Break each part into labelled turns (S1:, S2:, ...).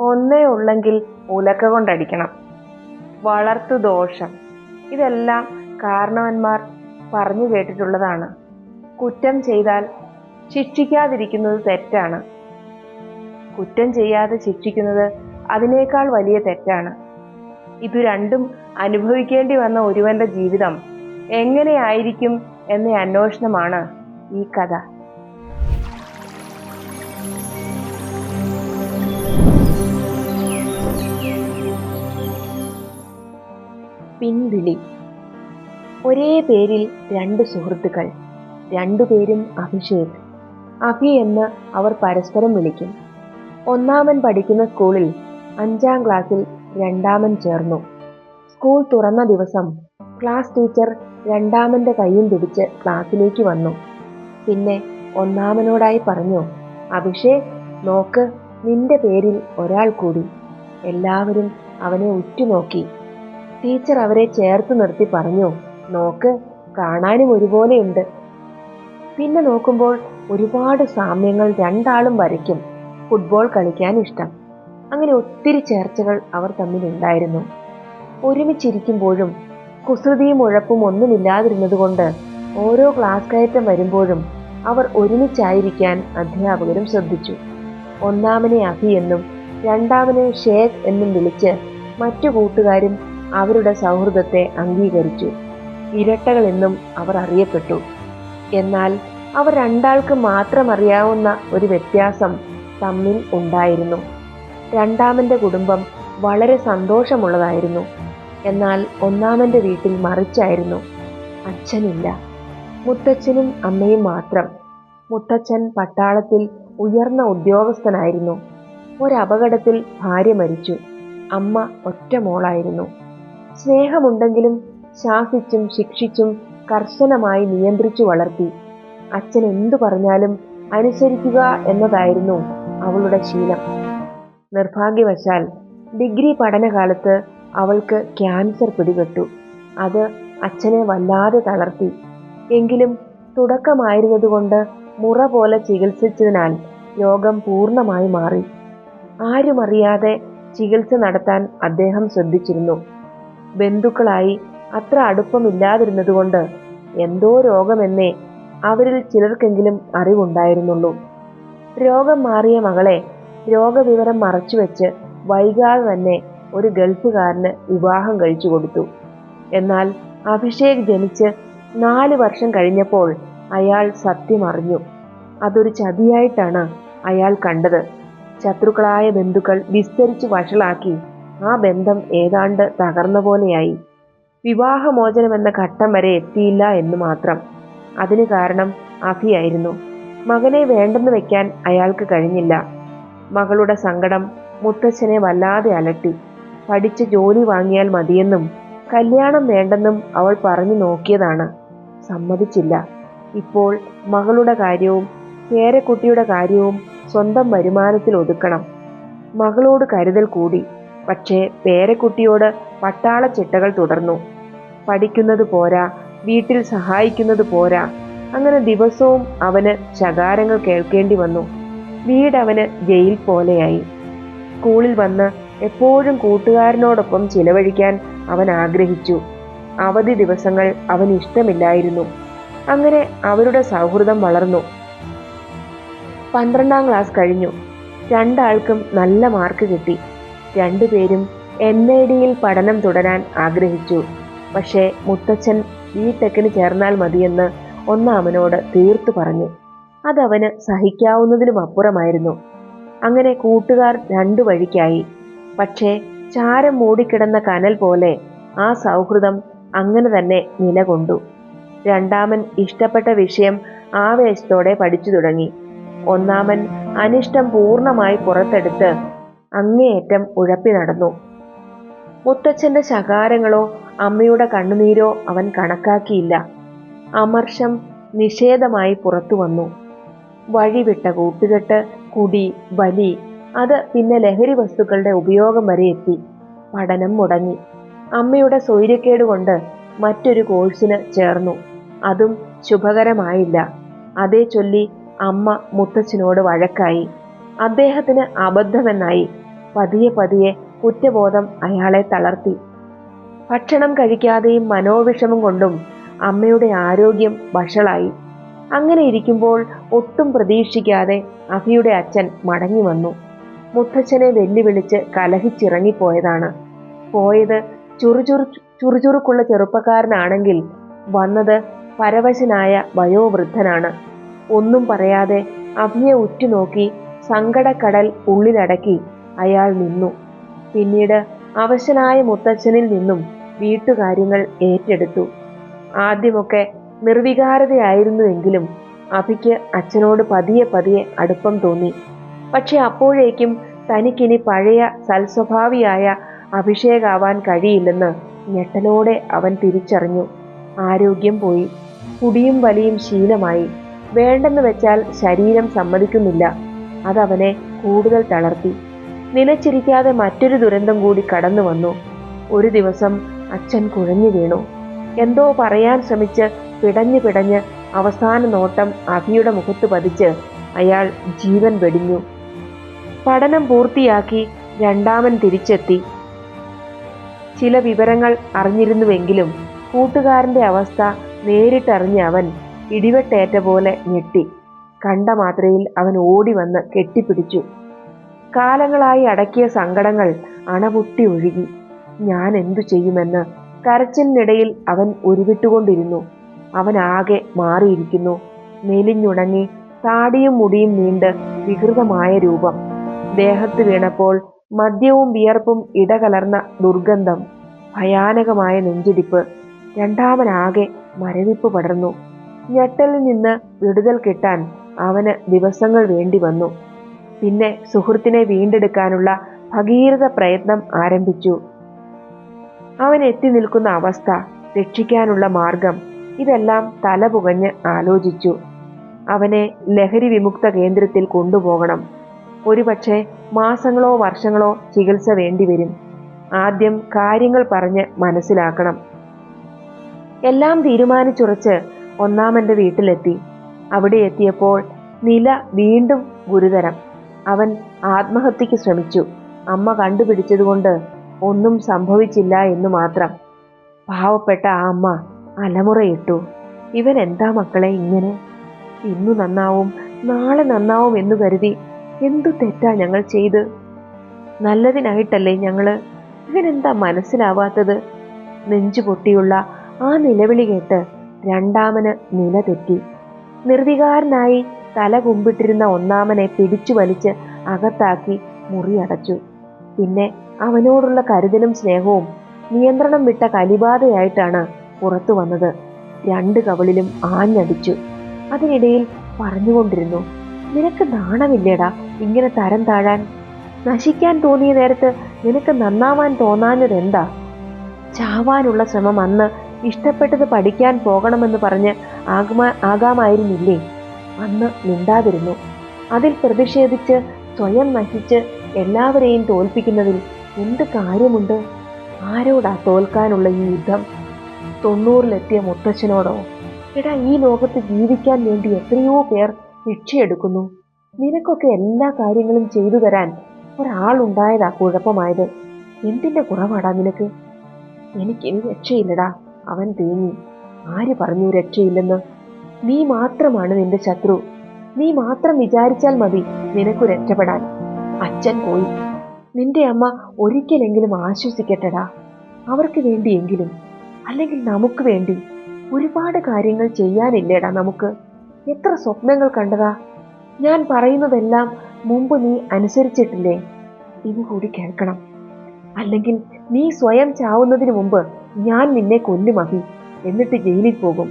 S1: ഒന്നേ ഉള്ളെങ്കിൽ ഉലക്ക കൊണ്ടടിക്കണം. വളർത്തു ദോഷം. ഇതെല്ലാം കാരണവന്മാർ പറഞ്ഞു കേട്ടിട്ടുള്ളതാണ്. കുറ്റം ചെയ്താൽ ശിക്ഷിക്കാതിരിക്കുന്നത് തെറ്റാണ്. കുറ്റം ചെയ്യാതെ ശിക്ഷിക്കുന്നത് അതിനേക്കാൾ വലിയ തെറ്റാണ്. ഇതു രണ്ടും അനുഭവിക്കേണ്ടി വന്ന ഒരുവന്റെ ജീവിതം എങ്ങനെയായിരിക്കും എന്ന അന്വേഷണമാണ് ഈ കഥ. പിൻവിളി ഒരേ പേരിൽ രണ്ട് സുഹൃത്തുക്കൾ രണ്ടുപേരും അഭിഷേക് അഭി എന്ന് അവർ പരസ്പരം വിളിക്കും. ഒന്നാമൻ പഠിക്കുന്ന സ്കൂളിൽ അഞ്ചാം ക്ലാസ്സിൽ രണ്ടാമൻ ചേർന്നു. സ്കൂൾ തുറന്ന ദിവസം ക്ലാസ് ടീച്ചർ രണ്ടാമന്റെ കൈയും പിടിച്ച് ക്ലാസ്സിലേക്ക് വന്നു. പിന്നെ ഒന്നാമനോടായി പറഞ്ഞു അഭിഷേക് നോക്ക് നിന്റെ പേരിൽ ഒരാൾ കൂടി. എല്ലാവരും അവനെ ഉറ്റുനോക്കി. ടീച്ചർ അവരെ ചേർത്ത് നിർത്തി പറഞ്ഞു നോക്ക് കാണാനും ഒരുപോലെയുണ്ട്. പിന്നെ നോക്കുമ്പോൾ ഒരുപാട് സാമ്യങ്ങൾ രണ്ടാളും വരയ്ക്കും ഫുട്ബോൾ കളിക്കാൻ ഇഷ്ടം. അങ്ങനെ ഒത്തിരി ചേർച്ചകൾ അവർ തമ്മിലുണ്ടായിരുന്നു ഒരുമിച്ചിരിക്കുമ്പോഴും കുസൃതിയും ഉഴപ്പും ഒന്നുമില്ലാതിരുന്നതുകൊണ്ട് ഓരോ ക്ലാസ് കയറ്റം വരുമ്പോഴും അവർ ഒരുമിച്ചായിരിക്കാൻ അധ്യാപകരും ശ്രദ്ധിച്ചു. ഒന്നാമനെ അഭി എന്നും രണ്ടാമനെ ഷേഖ് എന്നും വിളിച്ച് മറ്റു കൂട്ടുകാരും അവരുടെ സൗഹൃദത്തെ അംഗീകരിച്ചു. ഇരട്ടകൾ എന്നും അവർ അറിയപ്പെട്ടു. എന്നാൽ അവർ രണ്ടാൾക്ക് മാത്രം അറിയാവുന്ന ഒരു വ്യത്യാസം തമ്മിൽ ഉണ്ടായിരുന്നു. രണ്ടാമന്റെ കുടുംബം വളരെ സന്തോഷമുള്ളതായിരുന്നു. എന്നാൽ ഒന്നാമന്റെ വീട്ടിൽ മറിച്ചായിരുന്നു. അച്ഛനില്ല. മുത്തച്ഛനും അമ്മയും മാത്രം. മുത്തച്ഛൻ പട്ടാളത്തിൽ ഉയർന്ന ഉദ്യോഗസ്ഥനായിരുന്നു. ഒരപകടത്തിൽ ഭാര്യ മരിച്ചു. അമ്മ ഒറ്റ മോളായിരുന്നു. സ്നേഹമുണ്ടെങ്കിലും ശാസിച്ചും ശിക്ഷിച്ചും കർശനമായി നിയന്ത്രിച്ചു വളർത്തി. അച്ഛൻ എന്തു പറഞ്ഞാലും അനുസരിക്കുക എന്നതായിരുന്നു അവളുടെ ശീലം. നിർഭാഗ്യവശാൽ ഡിഗ്രി പഠനകാലത്ത് അവൾക്ക് ക്യാൻസർ പിടിപെട്ടു. അത് അച്ഛനെ വല്ലാതെ തളർത്തി. എങ്കിലും തുടക്കമായിരുന്നതുകൊണ്ട് മുറ പോലെ ചികിത്സിച്ചതിനാൽ രോഗം പൂർണമായി മാറി. ആരുമറിയാതെ ചികിത്സ നടത്താൻ അദ്ദേഹം ശ്രദ്ധിച്ചിരുന്നു. ബന്ധുക്കളായി അത്ര അടുപ്പമില്ലാതിരുന്നതുകൊണ്ട് എന്തോ രോഗമെന്നേ അവരിൽ ചിലർക്കെങ്കിലും അറിവുണ്ടായിരുന്നുള്ളൂ. രോഗം മാറിയ മകളെ രോഗവിവരം മറച്ചുവെച്ച് വൈകാതെ തന്നെ ഒരു ഗൾഫുകാരന് വിവാഹം കഴിച്ചു കൊടുത്തു. എന്നാൽ അഭിഷേക് ജനിച്ച് നാല് വർഷം കഴിഞ്ഞപ്പോൾ അയാൾ സത്യമറിഞ്ഞു. അതൊരു ചതിയായിട്ടാണ് അയാൾ കണ്ടത്. ശത്രുക്കളായ ബന്ധുക്കൾ വിസ്തരിച്ച് വഷളാക്കി ആ ബന്ധം ഏതാണ്ട് തകർന്ന പോലെയായി. വിവാഹമോചനം എന്ന ഘട്ടം വരെ എത്തിയില്ല എന്ന് മാത്രം. അതിന് കാരണം അഫിയായിരുന്നു മകനെ വേണ്ടെന്ന് വെക്കാൻ അയാൾക്ക് കഴിഞ്ഞില്ല. മകളുടെ സങ്കടം മുത്തച്ഛനെ വല്ലാതെ അലട്ടി. പഠിച്ച് ജോലി വാങ്ങിയാൽ മതിയെന്നും കല്യാണം വേണ്ടെന്നും അവൾ പറഞ്ഞു നോക്കിയതാണ്. സമ്മതിച്ചില്ല. ഇപ്പോൾ മകളുടെ കാര്യവും പേരക്കുട്ടിയുടെ കാര്യവും സ്വന്തം വരുമാനത്തിൽ ഒതുക്കണം. മകളോട് കരുതൽ കൂടി. പക്ഷേ പേരക്കുട്ടിയോട് പട്ടാള ചിട്ടകൾ തുടർന്നു. പഠിക്കുന്നത് പോരാ വീട്ടിൽ സഹായിക്കുന്നത് പോരാ. അങ്ങനെ ദിവസവും അവന് ശകാരങ്ങൾ കേൾക്കേണ്ടി വന്നു. വീടവന് ജയിൽ പോലെയായി. സ്കൂളിൽ വന്ന് എപ്പോഴും കൂട്ടുകാരനോടൊപ്പം ചിലവഴിക്കാൻ അവൻ ആഗ്രഹിച്ചു. അവധി ദിവസങ്ങൾ അവന് ഇഷ്ടമില്ലായിരുന്നു. അങ്ങനെ അവരുടെ സൗഹൃദം വളർന്നു. പന്ത്രണ്ടാം ക്ലാസ് കഴിഞ്ഞു. രണ്ടാൾക്കും നല്ല മാർക്ക് കിട്ടി. രണ്ടുപേരും എം എ ഡിയിൽ പഠനം തുടരാൻ ആഗ്രഹിച്ചു. പക്ഷേ മുത്തച്ഛൻ ഈ ടെക്കിന് ചേർന്നാൽ മതിയെന്ന് ഒന്നാമനോട് തീർത്തു പറഞ്ഞു. അതവന് സഹിക്കാവുന്നതിലും അപ്പുറമായിരുന്നു. അങ്ങനെ കൂട്ടുകാർ രണ്ടു വഴിക്കായി. പക്ഷേ ചാരം മൂടിക്കിടന്ന കനൽ പോലെ ആ സൗഹൃദം അങ്ങനെ തന്നെ നിലകൊണ്ടു. രണ്ടാമൻ ഇഷ്ടപ്പെട്ട വിഷയം ആവേശത്തോടെ പഠിച്ചു തുടങ്ങി. ഒന്നാമൻ അനിഷ്ടം പൂർണമായി പുറത്തെടുത്ത് അങ്ങേയറ്റം ഉഴപ്പി നടന്നു. മുത്തച്ഛന്റെ ശകാരങ്ങളോ അമ്മയുടെ കണ്ണുനീരോ അവൻ കണക്കാക്കിയില്ല. അമർഷം നിഷേധമായി പുറത്തു വന്നു. വഴിവിട്ട കൂട്ടുകെട്ട് കുടി ബലി അത് പിന്നെ ലഹരി വസ്തുക്കളുടെ ഉപയോഗം വരെ എത്തി. പഠനം മുടങ്ങി. അമ്മയുടെ സ്വൈര്യക്കേട് കൊണ്ട് മറ്റൊരു കോഴ്സിന് ചേർന്നു. അതും ശുഭകരമായില്ല. അതേ ചൊല്ലി അമ്മ മുത്തച്ഛനോട് വഴക്കായി. അദ്ദേഹത്തിന് അബദ്ധമെന്നായി പതിയെ പതിയെ കുറ്റബോധം അയാളെ തളർത്തി. ഭക്ഷണം കഴിക്കാതെയും മനോവിഷമം കൊണ്ടും അമ്മയുടെ ആരോഗ്യം വഷളായി. അങ്ങനെ ഇരിക്കുമ്പോൾ ഒട്ടും പ്രതീക്ഷിക്കാതെ അഭിയുടെ അച്ഛൻ മടങ്ങി വന്നു. മുത്തച്ഛനെ വെല്ലുവിളിച്ച് കലഹിച്ചിറങ്ങിപ്പോയതാണ്. പോയത് ചുറുചുറു ചുറുചുറുക്കുള്ള ചെറുപ്പക്കാരനാണെങ്കിൽ വന്നത് പരവശനായ വയോവൃദ്ധനാണ്. ഒന്നും പറയാതെ അഭിയെ ഉറ്റുനോക്കി സങ്കടക്കടൽ ഉള്ളിലടക്കി അയാൾ നിന്നു. പിന്നീട് അവശനായ മുത്തച്ഛനിൽ നിന്നും വീട്ടുകാര്യങ്ങൾ ഏറ്റെടുത്തു. ആദ്യമൊക്കെ നിർവികാരതയായിരുന്നുവെങ്കിലും അഭിക്ക് അച്ഛനോട് പതിയെ പതിയെ അടുപ്പം തോന്നി. പക്ഷെ അപ്പോഴേക്കും തനിക്കിനി പഴയ സൽസ്വഭാവിയായ അഭിഷേകാവാൻ കഴിയില്ലെന്ന് ഞെട്ടലോടെ അവൻ തിരിച്ചറിഞ്ഞു. ആരോഗ്യം പോയി. കുടിയും വലിയും ശീലമായി. വേണ്ടെന്ന് വെച്ചാൽ ശരീരം സമ്മതിക്കുന്നില്ല. അതവനെ കൂടുതൽ തളർത്തി. നിലച്ചിരിക്കാതെ മറ്റൊരു ദുരന്തം കൂടി കടന്നു വന്നു. ഒരു ദിവസം അച്ഛൻ കുഴഞ്ഞു വീണു. എന്തോ പറയാൻ ശ്രമിച്ച് പിടഞ്ഞു പിടഞ്ഞ് അവസാന നോട്ടം അഭിയുടെ മുഖത്ത് പതിച്ച് അയാൾ ജീവൻ വെടിഞ്ഞു. പഠനം പൂർത്തിയാക്കി രണ്ടാമൻ തിരിച്ചെത്തി. ചില വിവരങ്ങൾ അറിഞ്ഞിരുന്നുവെങ്കിലും കൂട്ടുകാരന്റെ അവസ്ഥ നേരിട്ടറിഞ്ഞ അവൻ ഇടിവെട്ടേറ്റ പോലെ ഞെട്ടി. കണ്ട മാത്രയിൽ അവൻ ഓടി വന്ന് കെട്ടിപ്പിടിച്ചു. കാലങ്ങളായി അടക്കിയ സങ്കടങ്ങൾ അണപൊട്ടി ഒഴുകി. ഞാൻ എന്തു ചെയ്യുമെന്ന് കരച്ചിലിനിടയിൽ അവൻ ഉരുവിട്ടുകൊണ്ടിരുന്നു. അവൻ ആകെ മാറിയിരിക്കുന്നു. മെലിഞ്ഞുണങ്ങി താടിയും മുടിയും നീണ്ട് വികൃതമായ രൂപം. ദേഹത്ത് വീണപ്പോൾ മദ്യവും വിയർപ്പും ഇടകലർന്ന ദുർഗന്ധം. ഭയാനകമായ നെഞ്ചിടിപ്പ്. രണ്ടാമനാകെ മരവിപ്പ് പടർന്നു. ഞെട്ടലിൽ നിന്ന് വിടുതൽ കിട്ടാൻ അവന് ദിവസങ്ങൾ വേണ്ടി വന്നു. പിന്നെ സുഹൃത്തിനെ വീണ്ടെടുക്കാനുള്ള ഭഗീരഥ പ്രയത്നം ആരംഭിച്ചു. അവൻ എത്തി നിൽക്കുന്ന അവസ്ഥ രക്ഷിക്കാനുള്ള മാർഗം ഇതെല്ലാം തലപുകഞ്ഞ് ആലോചിച്ചു. അവനെ ലഹരി വിമുക്ത കേന്ദ്രത്തിൽ കൊണ്ടുപോകണം. ഒരുപക്ഷെ മാസങ്ങളോ വർഷങ്ങളോ ചികിത്സ വേണ്ടിവരും ആദ്യം കാര്യങ്ങൾ പറഞ്ഞ് മനസ്സിലാക്കണം. എല്ലാം തീരുമാനിച്ചുറച്ച് ഒന്നാമന്റെ വീട്ടിലെത്തി. അവിടെ എത്തിയപ്പോൾ നില വീണ്ടും ഗുരുതരം. അവൻ ആത്മഹത്യക്ക് ശ്രമിച്ചു. അമ്മ കണ്ടുപിടിച്ചതുകൊണ്ട് ഒന്നും സംഭവിച്ചില്ല എന്ന് മാത്രം. പാവപ്പെട്ട ആ അമ്മ അലമുറയിട്ടു. ഇവൻ എന്താ മക്കളെ ഇങ്ങനെ? ഇന്നു നന്നാവും നാളെ നന്നാവും എന്ന് കരുതി എന്തു തെറ്റാ ഞങ്ങൾ ചെയ്ത്? നല്ലതിനായിട്ടല്ലേ ഞങ്ങൾ? ഇവനെന്താ മനസ്സിലാവാത്തത്? നെഞ്ചു പൊട്ടിയുള്ള ആ നിലവിളി കേട്ട് രണ്ടാമന് നില തെറ്റി നിർവികാരനായി തല കുമ്പിട്ടിരുന്ന ഒന്നാമനെ പിടിച്ചു വലിച്ച് അകത്താക്കി മുറിയടച്ചു പിന്നെ അവനോടുള്ള കരുതലും സ്നേഹവും നിയന്ത്രണം വിട്ട കലിബാധയായിട്ടാണ് പുറത്തു വന്നത്. രണ്ട് കവളിലും ആഞ്ഞടിച്ചു. അതിനിടയിൽ പറഞ്ഞുകൊണ്ടിരുന്നു നിനക്ക് നാണമില്ലേടാ ഇങ്ങനെ തരം താഴാൻ? നശിക്കാൻ തോന്നിയ നേരത്ത് നിനക്ക് നന്നാവാൻ തോന്നാഞ്ഞതെന്താ? ചാവാനുള്ള ശ്രമം അന്ന് ഇഷ്ടപ്പെട്ടത് പഠിക്കാൻ പോകണമെന്ന് പറഞ്ഞ് ആകുമാ ആകാമായിരുന്നില്ലേ? അന്ന് മിണ്ടാതിരുന്നു. അതിൽ പ്രതിഷേധിച്ച് സ്വയം നശിച്ച് എല്ലാവരെയും തോൽപ്പിക്കുന്നതിൽ എന്ത് കാര്യമുണ്ട്? ആരോടാ തോൽക്കാനുള്ള ഈ യുദ്ധം? തൊണ്ണൂറിലെത്തിയ മുത്തച്ഛനോടോ? എടാ ഈ ലോകത്ത് ജീവിക്കാൻ വേണ്ടി എത്രയോ പേർ ഭിക്ഷയെടുക്കുന്നു നിനക്കൊക്കെ എല്ലാ കാര്യങ്ങളും ചെയ്തു തരാൻ ഒരാളുണ്ടായതാ കുഴപ്പമായത്. എന്തിന്റെ കുറവാടാ നിനക്ക്? എനിക്കിനി രക്ഷയില്ലടാ. അവൻ തേങ്ങി. ആര് പറഞ്ഞു രക്ഷയില്ലെന്ന്? നീ മാത്രമാണ് നിന്റെ ശത്രു. നീ മാത്രം വിചാരിച്ചാൽ മതി നിനക്കു രക്ഷപ്പെടാൻ. അച്ഛൻ പോയി. നിന്റെ അമ്മ ഒരിക്കലെങ്കിലും ആശ്വസിക്കട്ടടാ. അവർക്ക് വേണ്ടിയെങ്കിലും അല്ലെങ്കിൽ നമുക്ക് വേണ്ടി ഒരുപാട് കാര്യങ്ങൾ ചെയ്യാനില്ലേടാ നമുക്ക്. എത്ര സ്വപ്നങ്ങൾ കണ്ടതാ. ഞാൻ പറയുന്നതെല്ലാം മുമ്പ് നീ അനുസരിച്ചിട്ടില്ലേ? ഇനി കൂടി കേൾക്കണം. അല്ലെങ്കിൽ നീ സ്വയം ചാവുന്നതിന് മുമ്പ് ഞാൻ നിന്നെ കൊല്ലുമഹി. എന്നിട്ട് ജയിലിൽ പോകും.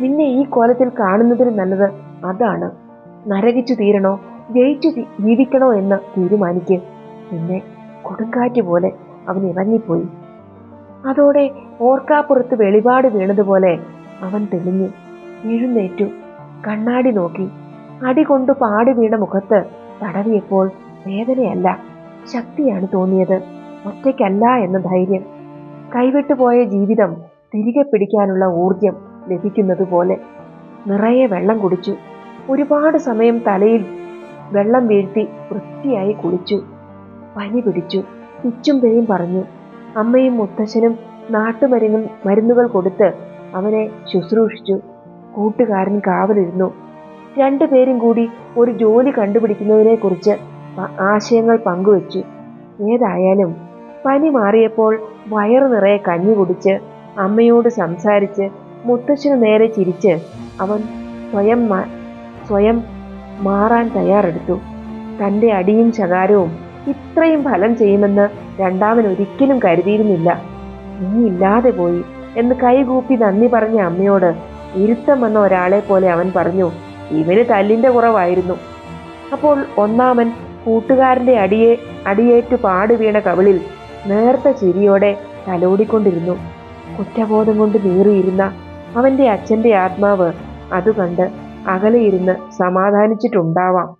S1: നിന്നെ ഈ കോലത്തിൽ കാണുന്നതിന് നല്ലത് അതാണ്. നരകിച്ചു തീരണോ ജയിച്ചു ജീവിക്കണോ എന്ന് തീരുമാനിക്ക്. പിന്നെ കൊടുങ്കാറ്റ് പോലെ അവൻ ഇറങ്ങിപ്പോയി. അതോടെ ഓർക്കാപ്പുറത്ത് വെളിപാട് വീണതുപോലെ അവൻ തെളിഞ്ഞു. എഴുന്നേറ്റു. കണ്ണാടി നോക്കി. അടികൊണ്ട് പാടി വീണ മുഖത്ത് തടവിയപ്പോൾ വേദനയല്ല ശക്തിയാണ് തോന്നിയത്. ഒറ്റയ്ക്കല്ല എന്ന ധൈര്യം. കൈവിട്ടുപോയ ജീവിതം തിരികെ പിടിക്കാനുള്ള ഊർജം ലഭിക്കുന്നത് പോലെ നിറയെ വെള്ളം കുടിച്ചു. ഒരുപാട് സമയം തലയിൽ വെള്ളം വീഴ്ത്തി വൃത്തിയായി കുളിച്ചു. പനി പിടിച്ചു. പിച്ചും പേയും പറഞ്ഞു. അമ്മയും മുത്തശ്ശനും നാട്ടുമരുന്നും മരുന്നുകൾ കൊടുത്ത് അവനെ ശുശ്രൂഷിച്ചു. കൂട്ടുകാരൻ കാവലിരുന്നു. രണ്ടുപേരും കൂടി ഒരു ജോലി കണ്ടുപിടിക്കുന്നതിനെക്കുറിച്ച് ആശയങ്ങൾ പങ്കുവച്ചു. ഏതായാലും പനി മാറിയപ്പോൾ വയറു നിറയെ കഞ്ഞി കുടിച്ച് അമ്മയോട് സംസാരിച്ച് മുത്തശ്ശിനു നേരെ ചിരിച്ച് അവൻ സ്വയം സ്വയം മാറാൻ തയ്യാറെടുത്തു. തന്റെ അടിയും ശകാരവും ഇത്രയും ഫലം ചെയ്യുമെന്ന് രണ്ടാമൻ ഒരിക്കലും കരുതിയിരുന്നില്ല. നീ ഇല്ലാതെ പോയി എന്ന് കൈകൂപ്പി നന്ദി പറഞ്ഞ അമ്മയോട് ഇരുത്തം വന്ന ഒരാളെ പോലെ അവൻ പറഞ്ഞു ഇവന് തല്ലിന്റെ കുറവായിരുന്നു. അപ്പോൾ ഒന്നാമൻ കൂട്ടുകാരന്റെ അടിയെ അടിയേറ്റു പാടുവീണ കവിളിൽ നേർത്ത ചിരിയോടെ തലോടിക്കൊണ്ടിരുന്നു. കുറ്റബോധം കൊണ്ട് നീറിയിരുന്ന അവന്റെ അച്ഛന്റെ ആത്മാവ് അതുകണ്ട് അകലെയിരുന്ന് സമാധാനിച്ചിട്ടുണ്ടാവാം.